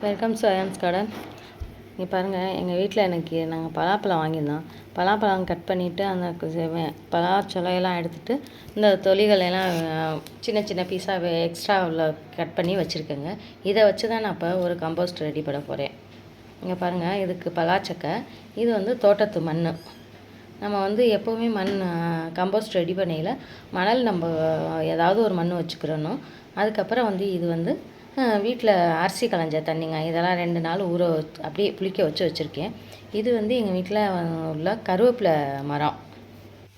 Welcome science garden இங்கே பாருங்கள் எங்கள் வீட்டில் எனக்கு நாங்கள் பலாப்பழம் வாங்கியிருந்தோம். பலாப்பழம் கட் பண்ணிவிட்டு அந்த கு- எடுத்துகிட்டு பலா சொலையெல்லாம் இந்த தொலிகள் எல்லாம் சின்ன சின்ன பீஸாக எக்ஸ்ட்ரா உள்ள கட் பண்ணி வச்சுருக்கேங்க. இதை வச்சு தான் நான் இப்போ ஒரு கம்போஸ்ட் ரெடி பண்ண போகிறேன் இங்கே பாருங்கள் இதுக்கு பலாச்சக்கை இது வந்து தோட்டத்து மண் நம்ம வந்து எப்போவுமே மண் கம்போஸ்ட் ரெடி பண்ணையில் மணல் நம்ம ஏதாவது ஒரு மண் வச்சுக்கிறணும். அதுக்கப்புறம் வந்து இது வந்து வீட்டில் அரிசி களைஞ்ச தண்ணிங்க. இதெல்லாம் ரெண்டு நாள் ஊற வச்சு அப்படியே புளிக்க வச்சு வச்சுருக்கேன். இது வந்து எங்கள் வீட்டில் உள்ள கருவேப்பிலை மரம்.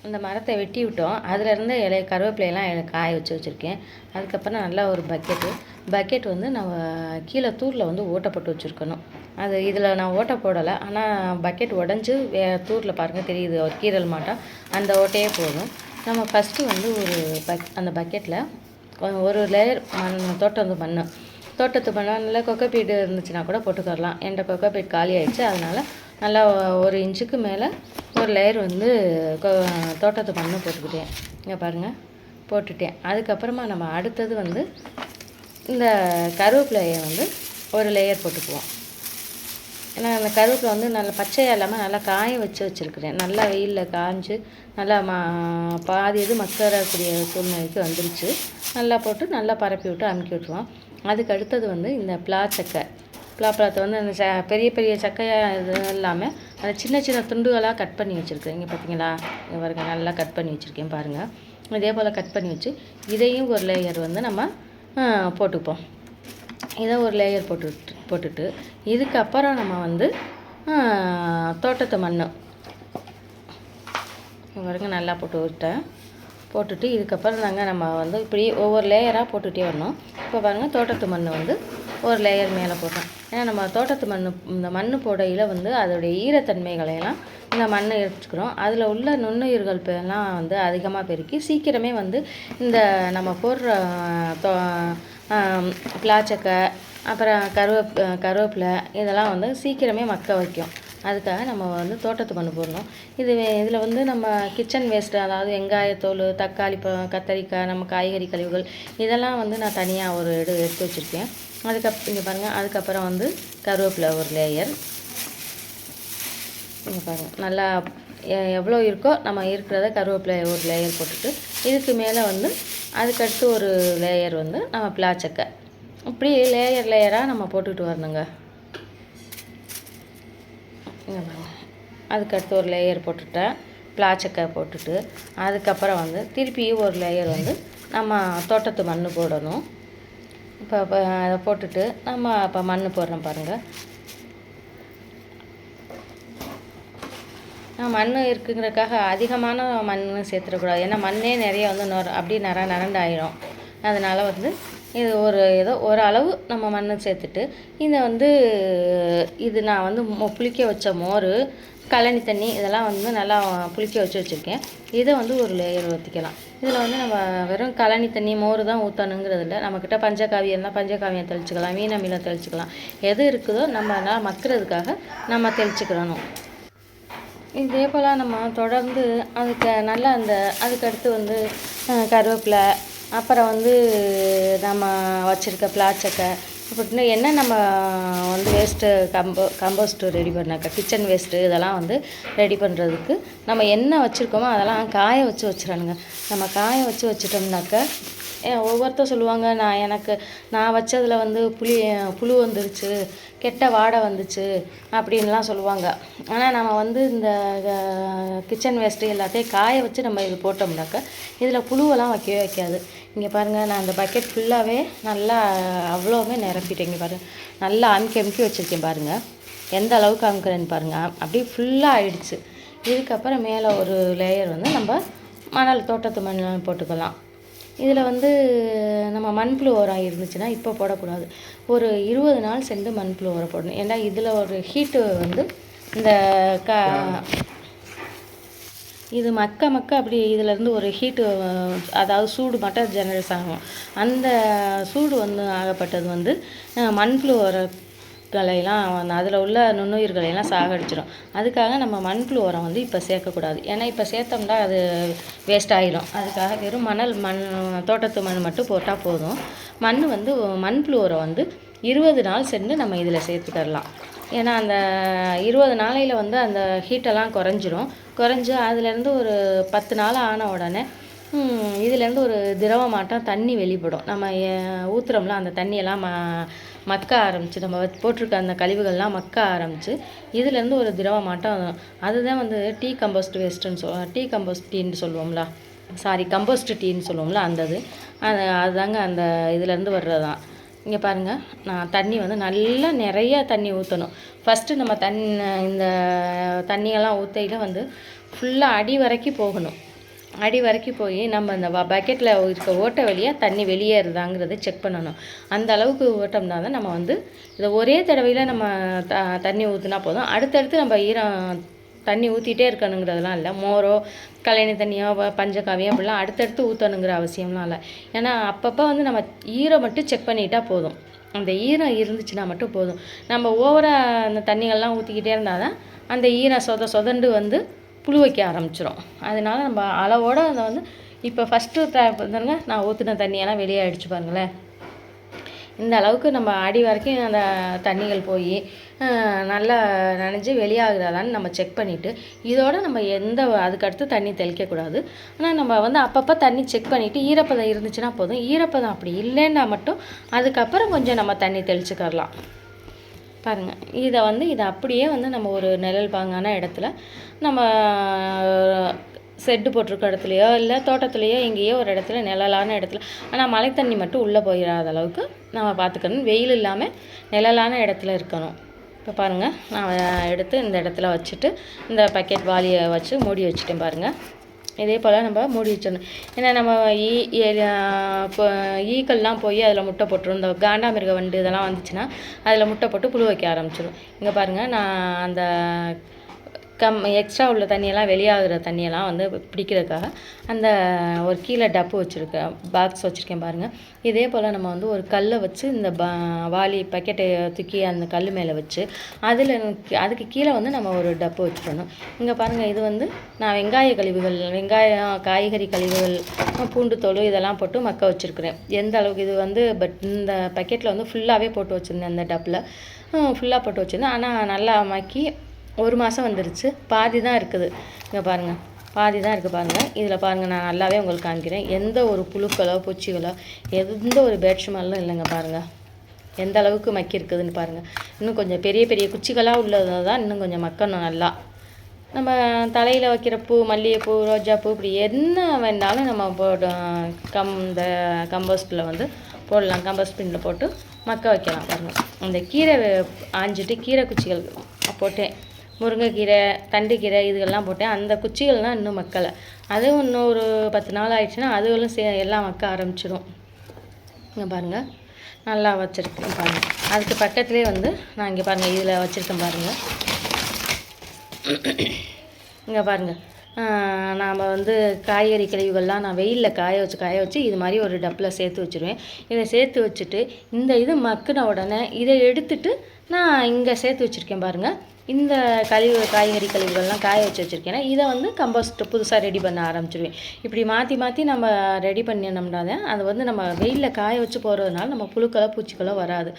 அந்த மரத்தை வெட்டி விட்டோம். அதிலேருந்து இலைய கருவேப்பிலையெல்லாம் காய வச்சு வச்சுருக்கேன். அதுக்கப்புறம் நல்லா ஒரு பக்கெட்டு பக்கெட் வந்து நம்ம கீழே தூரில் வந்து ஓட்டப்பட்டு வச்சுருக்கணும். அது இதில் நான் ஓட்டை போடலை. ஆனால் பக்கெட் உடஞ்சி வே தூரில் பாருங்கள் தெரியுது. ஒரு கீரல் மாட்டோம் அந்த ஓட்டையே போதும். நம்ம ஃபஸ்ட்டு வந்து ஒரு பக் அந்த பக்கெட்டில் ஒரு லேயர் மண் தோட்டம் மண் தோட்டத்து மண் நல்லா கொக்கப்பீடு இருந்துச்சுன்னா கூட போட்டுக்கரலாம் என்கிட்ட கொக்கப்பீட் காலி ஆயிடுச்சு. அதனால் நல்லா ஒரு இன்ச்சுக்கு மேலே ஒரு லேயர் வந்து தோட்டத்து பண்ணு போட்டுக்கிட்டேன். இங்கே பாருங்கள் போட்டுட்டேன். அதுக்கப்புறமா நம்ம அடுத்தது வந்து இந்த கருவேப்பிலையை வந்து ஒரு லேயர் போட்டுக்குவோம். ஏன்னா அந்த கருவேப்பிலை வந்து நல்லா பச்சையாக இல்லாமல் நல்லா காய வச்சு வச்சுருக்கிறேன். நல்லா வெயிலில் காய்ஞ்சு நல்லா மா பாதி இது மக்கறக்கூடிய சூழ்நிலைக்கு வந்துருச்சு. நல்லா போட்டு நல்லா பரப்பி விட்டு அமுக்கி விட்டுருவோம். அதுக்கு அடுத்தது வந்து இந்த பிளாச்சக்கை பிளாப்பழத்தை வந்து அந்த ச பெரிய பெரிய சக்கையாக இது இல்லாமல் அந்த சின்ன சின்ன துண்டுகளாக கட் பண்ணி வச்சுருக்கேன். இங்கே பார்த்தீங்களா இங்கே பாருங்கள் நல்லா கட் பண்ணி வச்சுருக்கேன் பாருங்கள் இதே போல் கட் பண்ணி வச்சு இதையும் ஒரு லேயர் வந்து நம்ம போட்டுப்போம். இதை ஒரு லேயர் போட்டு போட்டுட்டு இதுக்கப்புறம் நம்ம வந்து தோட்டத்தை தோட்டத்து மண் பாருங்க நல்லா போட்டு விட்டேன் போட்டுட்டு இதுக்கப்புறம் தாங்க நம்ம வந்து இப்படி ஒவ்வொரு லேயராக போட்டுகிட்டே வரணும். இப்போ பாருங்கள் தோட்டத்து மண் வந்து ஒரு லேயர் மேலே போட்டோம் ஏன்னா நம்ம தோட்டத்து மண் இந்த மண் போடையில் வந்து அதோடைய ஈரத்தன்மைகளையெல்லாம் இந்த மண்ணை எடுத்துக்கிறோம். அதில் உள்ள நுண்ணுயிர்கள் எல்லாம் வந்து அதிகமாக பெருக்கி சீக்கிரமே வந்து இந்த நம்ம போடுற தோ பிளாச்சக்கை அப்புறம் கருவேப் கருவேப்பிலை இதெல்லாம் வந்து சீக்கிரமே மக்க வைக்கும். அதுக்காக நம்ம வந்து தோட்டத்து மண் போடணும். இது இதில் வந்து நம்ம கிச்சன் வேஸ்ட்டு அதாவது வெங்காயத்தோல் தக்காளி ப கத்தரிக்காய் நம்ம காய்கறி கழிவுகள் இதெல்லாம் வந்து நான் தனியாக ஒரு எடு எடுத்து வச்சுருக்கேன். அதுக்கப் இங்கே பாருங்கள் அதுக்கப்புறம் வந்து கருவேப்பிலை ஒரு லேயர் இங்கே பாருங்கள் நல்லா எவ்வளோ இருக்கோ நம்ம இருக்கிறத கருவேப்பிலை ஒரு லேயர் போட்டுட்டு இதுக்கு மேலே வந்து அதுக்கடுத்து ஒரு லேயர் வந்து நம்ம பிளாச்சக்கை. இப்படி லேயர் லேயராக நம்ம போட்டுக்கிட்டு வரணுங்க. இங்கே பாருங்க அதுக்கடுத்து ஒரு லேயர் போட்டுட்டேன். பிளாச்சக்கை போட்டுட்டு அதுக்கப்புறம் வந்து திருப்பியும் ஒரு லேயர் வந்து நம்ம தோட்டத்து மண் போடணும். இப்போ அதை போட்டுட்டு நம்ம இப்போ மண் போடுறோம் பாருங்கள் மண் இருக்குங்கிறதுக்காக அதிகமான மண் சேர்த்துடக்கூடாது. ஏன்னா மண்ணே நிறைய வந்து நொர அப்படியே நர நரண்டாயிரும் அதனால் வந்து இது ஒரு ஏதோ ஒரு அளவு நம்ம மண்ணை சேர்த்துட்டு இதை வந்து இது நான் வந்து புளிக்க வச்ச மோர் கழனி தண்ணி இதெல்லாம் வந்து நல்லா புளிக்க வச்சு வச்சுருக்கேன். இதை வந்து ஒரு லேயர் ஊற்றிக்கலாம் இதில் வந்து நம்ம வெறும் கழனி தண்ணி மோர் தான் ஊற்றணுங்கிறது இல்லை. நம்மக்கிட்ட பஞ்சகாவியம் இருந்தால் பஞ்சகாவியம் தெளிச்சுக்கலாம் மீனை தெளிச்சுக்கலாம். எது இருக்குதோ நம்ம நல்லா மக்கிறதுக்காக நம்ம தெளிச்சுக்கிறணும். இதே போல் நம்ம தொடர்ந்து அதுக்கு நல்லா அந்த அதுக்கடுத்து வந்து கருவேப்பிலை அப்புறம் வந்து நம்ம வச்சுருக்க பிளாச்சக்கை அப்படின்னு என்ன நம்ம வந்து வேஸ்ட்டு கம்போ கம்போஸ்ட்டு ரெடி பண்ணாக்க கிச்சன் வேஸ்ட்டு இதெல்லாம் வந்து ரெடி பண்ணுறதுக்கு நம்ம என்ன வச்சுருக்கோமோ அதெல்லாம் காய வச்சு வச்சிடணுங்க. நம்ம காய வச்சு வச்சிட்டோம்னாக்க ஒவ்வொருத்தர் சொல்லுவாங்க நான் எனக்கு நான் வச்சதில் வந்து புளி புழு வந்துருச்சு கெட்ட வாடை வந்துச்சு அப்படின்லாம் சொல்லுவாங்க. ஆனால் நம்ம வந்து இந்த கிச்சன் வேஸ்ட்டு எல்லாத்தையும் காய வச்சு நம்ம இது போட்டோம்னாக்க இதில் புழுவெல்லாம் வைக்கவே வைக்காது. இங்கே பாருங்கள் நான் அந்த பக்கெட் ஃபுல்லாகவே நல்லா அவ்வளோவுமே நிரப்பிட்டேன். இங்கே பாருங்கள் நல்லா அமுக்கி அமுக்கி வச்சுருக்கேன் பாருங்கள் எந்த அளவுக்கு அமுக்குறேன்னு பாருங்கள் அப்படியே ஃபுல்லாக ஆயிடுச்சு. இதுக்கப்புறம் மேலே ஒரு லேயர் வந்து நம்ம மணல் தோட்டத்து மணல் போட்டுக்கலாம். இதில் வந்து நம்ம மண்புழு உரம் இருந்துச்சுன்னா இப்போ போடக்கூடாது. ஒரு இருபது நாள் சென்று மண்புழு உரம் போடணும். ஏன்னா இதில் ஒரு ஹீட்டு வந்து இந்த க இது மக்க மக்க அப்படி இதிலேருந்து ஒரு ஹீட்டு அதாவது சூடு மட்டும் ஜெனரேட் ஆகும். அந்த சூடு வந்து ஆகப்பட்டது வந்து மண்புழு உரம் உரங்களையெல்லாம் அதில் உள்ள நுண்ணுயிர்களையெல்லாம் சாகடிச்சிடும் அதுக்காக நம்ம மண்புழு உரம் வந்து இப்போ சேர்க்கக்கூடாது. ஏன்னா இப்போ சேர்த்தோம்னா அது வேஸ்ட் ஆகிடும் அதுக்காக வெறும் மணல் மண் தோட்டத்து மண் மட்டும் போட்டால் போதும். மண் வந்து மண்புழு உரம் வந்து இருபது நாள் சென்று நம்ம இதில் சேர்த்துக்கரலாம். ஏன்னா அந்த இருபது நாளையில் வந்து அந்த ஹீட்டெல்லாம் குறைஞ்சிரும். குறைஞ்சி அதுலேருந்து ஒரு பத்து நாள் ஆன உடனே இதுலேருந்து ஒரு திரவமாட்டம் தண்ணி வெளிப்படும். நம்ம ஊற்றுறோம்ல ஊத்துறோம்ல அந்த தண்ணியெல்லாம் ம மக்க ஆரம்பிச்சு நம்ம போட்டிருக்க அந்த கழிவுகள்லாம் மக்க ஆரம்பிச்சு இதுலேருந்து ஒரு திரவமாட்டம் அதுதான் வந்து டீ கம்போஸ்ட் வேஸ்ட்டுன்னு சொல் டீ கம்போஸ்ட் டீன்னு சொல்லுவோம்ல. சாரி கம்போஸ்ட் டீன்னு சொல்லுவோம்ல அந்த இது அது அதுதாங்க அந்த இதுலேருந்து வர்றது தான் இங்கே பாருங்கள் நான் தண்ணி வந்து நல்லா நிறைய தண்ணி ஊற்றணும் ஃபஸ்ட்டு நம்ம தண்ணி இந்த தண்ணியெல்லாம் ஊற்றையில் வந்து ஃபுல்லாக அடி வரைக்கும் போகணும். அடி வரைக்கும் போய் நம்ம அந்த பக்கெட்டில் இருக்க ஓட்டை வழியாக தண்ணி வெளியேறுதாங்கிறத செக் பண்ணணும். அந்த அளவுக்கு ஓட்டம்னா தான் நம்ம வந்து இதை ஒரே தடவையில் நம்ம த தண்ணி ஊற்றினா போதும். அடுத்தடுத்து நம்ம ஈரம் தண்ணி ஊற்றிட்டே இருக்கணுங்கிறதெல்லாம் இல்லை. மோரோ கழனி தண்ணியோ ப- பஞ்சகாவியோ அப்படிலாம் அடுத்தடுத்து ஊற்றணுங்கிற அவசியம்லாம் இல்லை. ஏன்னா அப்பப்போ வந்து நம்ம ஈரம் மட்டும் செக் பண்ணிட்டா போதும். அந்த ஈரம் இருந்துச்சுன்னா மட்டும் போதும். நம்ம ஓவராக அந்த தண்ணிகள்லாம் ஊற்றிக்கிட்டே இருந்தால் தான் அந்த ஈரம் சொத சொதண்டு வந்து புழு வைக்க ஆரம்பிச்சிடும் அதனால நம்ம அளவோட அதை வந்து இப்போ ஃபஸ்ட்டு த பாருங்க நான் ஊற்றின தண்ணியெல்லாம் வெளியே அடிச்சு பாருங்களேன். இந்த அளவுக்கு நம்ம அடி வரைக்கும் அந்த தண்ணிகள் போய் நல்லா நனைஞ்சு வெளியாகுதாதான்னு நம்ம செக் பண்ணிவிட்டு இதோட நம்ம எந்த அதுக்கடுத்து தண்ணி தெளிக்கக்கூடாது ஆனால் நம்ம வந்து அப்பப்போ தண்ணி செக் பண்ணிவிட்டு ஈரப்பதம் இருந்துச்சுன்னா போதும். ஈரப்பதம் அப்படி இல்லைன்னா மட்டும் அதுக்கப்புறம் கொஞ்சம் நம்ம தண்ணி தெளிச்சுக்கரலாம். பாருங்கள் இதை வந்து இதை அப்படியே வந்து நம்ம ஒரு நிழல் பாங்கான இடத்துல நம்ம செட்டு போட்டிருக்க இடத்துலையோ இல்லை தோட்டத்துலேயோ எங்கேயோ ஒரு இடத்துல நிழலான இடத்துல. ஆனால் மழை தண்ணி மட்டும் உள்ளே போயிடாத அளவுக்கு நம்ம பார்த்துக்கணும் வெயில் இல்லாமல் நிழலான இடத்துல இருக்கணும். இப்போ பாருங்கள் நான் எடுத்து இந்த இடத்துல வச்சுட்டு இந்த பக்கெட் வாளியை வச்சு மூடி வச்சுட்டேன் பாருங்கள் இதே போல் நம்ம மூடி வச்சிடணும். ஏன்னா நம்ம ஈ இப்போ ஈக்கள்லாம் போய் அதில் முட்டை போட்டுரும். இந்த காண்டாமிருக வண்டு இதெல்லாம் வந்துச்சுன்னா அதில் முட்டை போட்டு புழு வைக்க ஆரம்பிச்சிடும் இங்கே பாருங்கள் நான் அந்த கம் எக்ஸ்ட்ரா உள்ள தண்ணியெல்லாம் வெளியாகிற தண்ணியெல்லாம் வந்து பிடிக்கிறதுக்காக அந்த ஒரு கீழே டப்பு வச்சுருக்கேன் பாக்ஸ் வச்சுருக்கேன் பாருங்கள் இதே போல் நம்ம வந்து ஒரு கல்லை வச்சு இந்த பா வாளி பக்கெட்டை தூக்கி அந்த கல் மேலே வச்சு அதில் அதுக்கு கீழே வந்து நம்ம ஒரு டப்பு வச்சுக்கணும். இங்கே பாருங்கள் இது வந்து நான் வெங்காய கழிவுகள் வெங்காயம் காய்கறி கழிவுகள் பூண்டு தோல் இதெல்லாம் போட்டு மக்க வச்சுருக்கிறேன். எந்த அளவுக்கு இது வந்து பட் இந்த பக்கெட்டில் வந்து ஃபுல்லாகவே போட்டு வச்சுருந்தேன் அந்த டப்பில். ஃபுல்லாக போட்டு வச்சுருந்தேன். ஆனால் நல்லா மக்கி ஒரு மாதம் வந்துருச்சு. பாதி தான் இருக்குது. இங்கே பாருங்கள் பாதி தான் இருக்குது பாருங்கள் இதில் பாருங்கள் நான் நல்லாவே உங்களுக்கு காமிக்கிறேன். எந்த ஒரு புழுக்களோ பூச்சிகளோ எந்த ஒரு பேட்ஸ்மெல்லாம் இல்லைங்க பாருங்கள் எந்த அளவுக்கு மக்கி இருக்குதுன்னு பாருங்கள் இன்னும் கொஞ்சம் பெரிய பெரிய குச்சிகளாக உள்ளது தான் இன்னும் கொஞ்சம் மக்கணும் நல்லா. நம்ம தலையில் வைக்கிற பூ மல்லிகைப்பூ ரோஜாப்பூ இப்படி என்ன வேணாலும் நம்ம போட கம் இந்த கம்போஸ்டில் வந்து போடலாம். கம்போஸ்ட் பின்னில் போட்டு மக்க வைக்கலாம் பாருங்கள் அந்த கீரை ஆஞ்சிட்டு கீரை குச்சிகள் போட்டேன். முருங்கைக்கீரை தண்டுக்கீரை இதுகள்லாம் போட்டேன். அந்த குச்சிகள்லாம் இன்னும் மக்களை அதுவும் இன்னும் ஒரு பத்து நாள் ஆயிடுச்சுன்னா அதுகளும் சே எல்லாம் மக்க ஆரம்பிச்சிடும் இங்கே பாருங்கள் நல்லா வச்சுருக்கேன் பாருங்கள் அதுக்கு பக்கத்துலேயே வந்து நான் இங்கே பாருங்கள் இதில் வச்சுருக்கேன் பாருங்கள் இங்கே பாருங்கள் நாம் வந்து காய்கறி கழிவுகள்லாம் நான் வெயிலில் காய வச்சு காய வச்சு இது மாதிரி ஒரு டப்பில் சேர்த்து வச்சுருவேன். இதை சேர்த்து வச்சுட்டு இந்த இது மக்குன உடனே இதை எடுத்துட்டு நான் இங்கே சேர்த்து வச்சுருக்கேன் பாருங்கள் இந்த கழிவு காய்கறி கழிவுகள்லாம் காய வச்சு வச்சுருக்கேன். இதை வந்து கம்போஸ்ட் புதுசாக ரெடி பண்ண ஆரம்பிச்சிருவேன். இப்படி மாற்றி மாற்றி நம்ம ரெடி பண்ணினோம்னா தான் அது வந்து நம்ம வெயிலில் காய வச்சு போகிறதுனால நம்ம புழுக்களோ பூச்சிக்களோ வராது.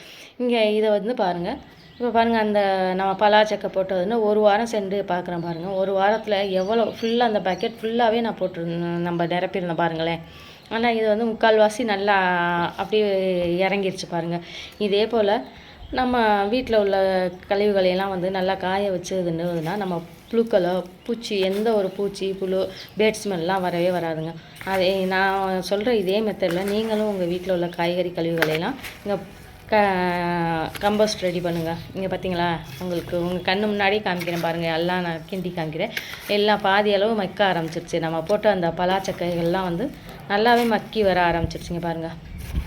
இங்கே இதை வந்து பாருங்கள் இப்போ பாருங்கள் அந்த நம்ம பலாச்சக்கை போட்டதுன்னு ஒரு வாரம் சென்று பார்க்குறேன் பாருங்கள் ஒரு வாரத்தில் எவ்வளோ ஃபுல்லாக அந்த பக்கெட் ஃபுல்லாகவே நான் போட்டிருந்தேன். நம்ம நிரப்பியிருந்தேன் பாருங்களேன். ஆனால் இது வந்து முக்கால்வாசி நல்லா அப்படியே இறங்கிருச்சு பாருங்கள் இதே போல் நம்ம வீட்டில் உள்ள கழிவுகளையெல்லாம் வந்து நல்லா காய வச்சு இதுன்னா நம்ம புழுக்களோ பூச்சி எந்த ஒரு பூச்சி புழு பேட் ஸ்மெல்லாம் வரவே வராதுங்க. அதே நான் சொல்கிற இதே மெத்தடில் நீங்களும் உங்கள் வீட்டில் உள்ள காய்கறி கழிவுகளையெல்லாம் இங்கே க கம்போஸ்ட் ரெடி பண்ணுங்கள் இங்கே பார்த்தீங்களா உங்களுக்கு உங்கள் கண்ணு முன்னாடி காமிக்கிறேன் பாருங்கள் எல்லாம் நான் கிண்டி காமிக்கிறேன். எல்லாம் பாதி அளவு மக்க ஆரம்பிச்சிருச்சு. நம்ம போட்ட அந்த பலாச்சக்கைகள்லாம் வந்து நல்லாவே மக்கி வர ஆரம்பிச்சிருச்சுங்க பாருங்கள்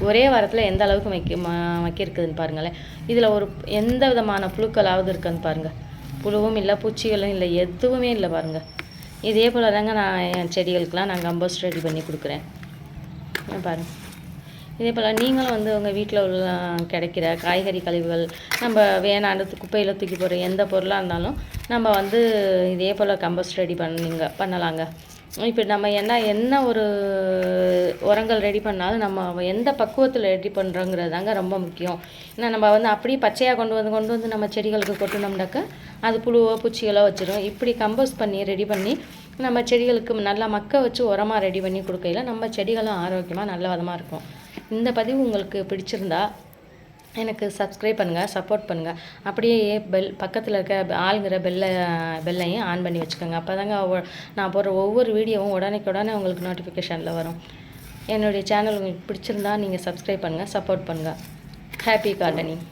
ஒரே வாரத்தில் எந்த அளவுக்கு மக்கி மக்கியிருக்குதுன்னு பாருங்களேன். இதில் ஒரு எந்த விதமான புழுக்களாவது இருக்குன்னு பாருங்கள் புழுவும் இல்லை பூச்சிகளும் இல்லை எதுவுமே இல்லை பாருங்கள் இதே போல் தாங்க நான் என் செடிகளுக்கெலாம் நான் கம்போஸ்ட் ரெடி பண்ணி கொடுக்குறேன். பாருங்கள் இதே போல் நீங்களும் வந்து உங்கள் வீட்டில் உள்ள கிடைக்கிற காய்கறி கழிவுகள் நம்ம வேணாண்டு குப்பையில் தூக்கி போடுற எந்த பொருளாக இருந்தாலும் நம்ம வந்து இதே போல் கம்போஸ்ட் ரெடி பண்ணிங்க பண்ணலாங்க. இப்போ நம்ம என்ன என்ன ஒரு உரங்கள் ரெடி பண்ணாலும் நம்ம எந்த பக்குவத்தில் ரெடி பண்ணுறோங்கிறது தாங்க ரொம்ப முக்கியம். ஏன்னா நம்ம வந்து அப்படியே பச்சையாக கொண்டு வந்து கொண்டு வந்து நம்ம செடிகளுக்கு கொட்டினோம்னாக்க அது புழுவோ பூச்சிகளோ வச்சிடும் இப்படி கம்போஸ் பண்ணி ரெடி பண்ணி நம்ம செடிகளுக்கு நல்லா மக்க வச்சு உரமாக ரெடி பண்ணி கொடுக்கையில நம்ம செடிகளும் ஆரோக்கியமாக நல்ல விதமாக இருக்கும். இந்த பதிவு உங்களுக்கு பிடிச்சிருந்தா எனக்கு சப்ஸ்கிரைப் பண்ணுங்கள் சப்போர்ட் பண்ணுங்கள் அப்படியே பெல் பக்கத்தில் இருக்க ஆளுங்கிற பெல்லை பெல்லையும் ஆன் பண்ணி வச்சுக்கோங்க. அப்போ தாங்க நான் போடுற ஒவ்வொரு வீடியோவும் உடனேக்கு உடனே உங்களுக்கு நோட்டிஃபிகேஷனில் வரும். என்னுடைய சேனல் உங்களுக்கு பிடிச்சிருந்தா நீங்கள் சப்ஸ்கிரைப் பண்ணுங்கள் சப்போர்ட் பண்ணுங்கள் ஹாப்பி கார்டனிங்